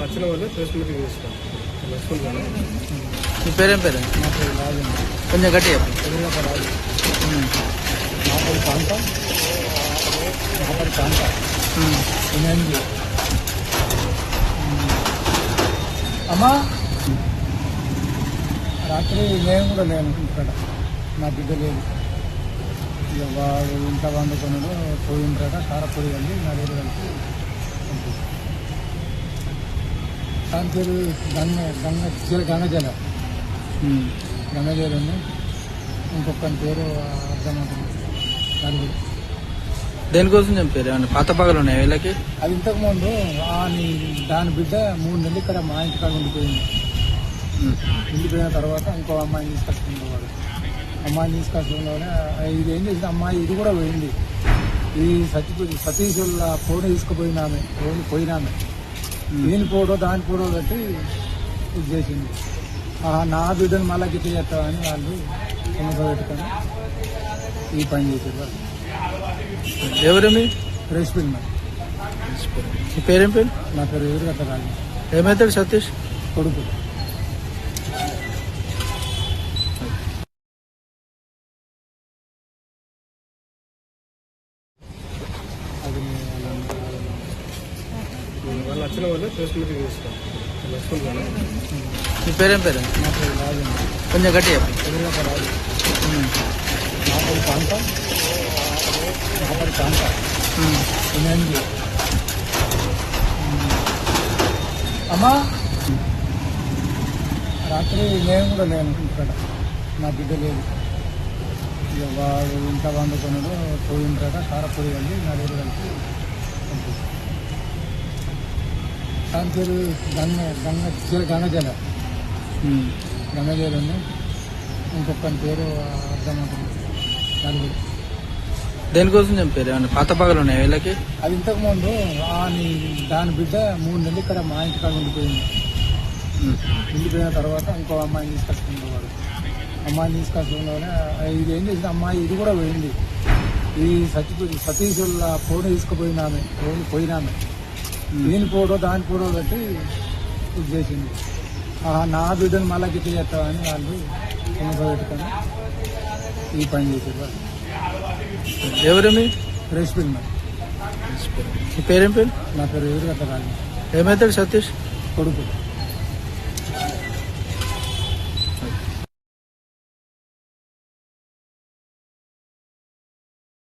వచ్చిన వాళ్ళు press meeting చేస్తాం మీ పేరేం పేరు? నా పేరు రాజేంద్ర కొంచెం గట్టి రాజు. నా పేరు కాంత నా పేరు కాంత ఎనిమిది అమ్మా! రాత్రి నేను కూడా లేను ఇక్కడ. నా బిడ్డ లేదు. ఇక వాడు ఇంత వండుకున్నాడు పోయిన తర్వాత కారపొడి వెళ్ళి నా దగ్గర కలిసి. దాని పేరు గంగ గంగ గంగజల. గంగజల ఉంది ఇంకొకని పేరు అర్థమవుతుంది నలుగురు దేనికోసం చంపారు? ఏమన్నా పాత పగలు ఉన్నాయి వీళ్ళకి? అది ఇంతకుముందు దాని బిడ్డ మూడు నెలలు ఇక్కడ మా ఇంటికాడ ఉండిపోయింది. ఉండిపోయిన తర్వాత ఇంకో అమ్మాయిని తీసుకొచ్చుకుంది వాడు అమ్మాయిని తీసుకొచ్చుకున్న ఇది ఏం చేసింది? అమ్మాయి ఇది కూడా పోయింది. ఈ సతీ సతీష్ వాళ్ళ ఫోన్ తీసుకుపోయినామె ఫోన్ పోయినామె దీని ఫోటో దాని ఫోటో పెట్టి ఇది చేసింది నా బిడ్డను మళ్ళా గిట్ట చేస్తామని వాళ్ళు పెట్టుకొని ఈ పని చేసారు వాళ్ళు. ఎవరు మీ? రేస్ పిన్ మీ పేరేం పేరు? నా పేరు ఎదురుగట్ట రాజు ఏమవుతాడు సతీష్? కొడుకు అది వాళ్ళు వచ్చిన వాళ్ళు ప్రెస్ మీటింగ్ లక్ష్మణ్ గారు మీ పేరేం పేరు? నా పేరు రాజేంద్ర కొంచెం గట్టి ఎదురుగట్ట రాజు నా పేరు కాంత. నా పేరు కాంత. ఎనిమిది అమ్మా! రాత్రి నేను కూడా లేను ఇక్కడ. నా బిడ్డ లేదు. ఇక వాడు ఇంత వండుకున్నాడు పోయిన తర్వాత కారపొడి వెళ్ళి నా దగ్గర కలిసి పంపించాడు. దాని పేరు గంగ గంగ గంగజల. గంగజల ఉంది ఇంకొకని పేరు అర్థమవుతుంది. నలుగురు దేనికోసం చంపారు? ఏమన్నా పాత పగలు ఉన్నాయి వీళ్ళకి? అది ఇంతకుముందు దాని బిడ్డ మూడు నెలలు ఇక్కడ మా ఇంటికాడ ఉండిపోయింది. ఉండిపోయిన తర్వాత ఇంకో అమ్మాయిని తీసుకొచ్చుకుంది వాడు అమ్మాయిని తీసుకొచ్చుకున్న ఇది ఏం చేసింది? అమ్మాయి ఇది కూడా పోయింది. ఈ సతీ వాళ్ళ ఫోన్ తీసుకుపోయినామె ఫోన్ పోయినామె దీని ఫోటో దాని ఫోటో పెట్టి ఇది చేసింది. నా బిడ్డను మళ్ళా గిట్ట చేస్తామని వాళ్ళు పెట్టుకొని ఈ పని చేసారు వాళ్ళు ఎవరు మీ? రేస్ పిన్ మీ పేరేం పేరు? నా పేరు ఎదురుగట్ట రాజు. ఏమవుతాడు సతీష్? కొడుకు.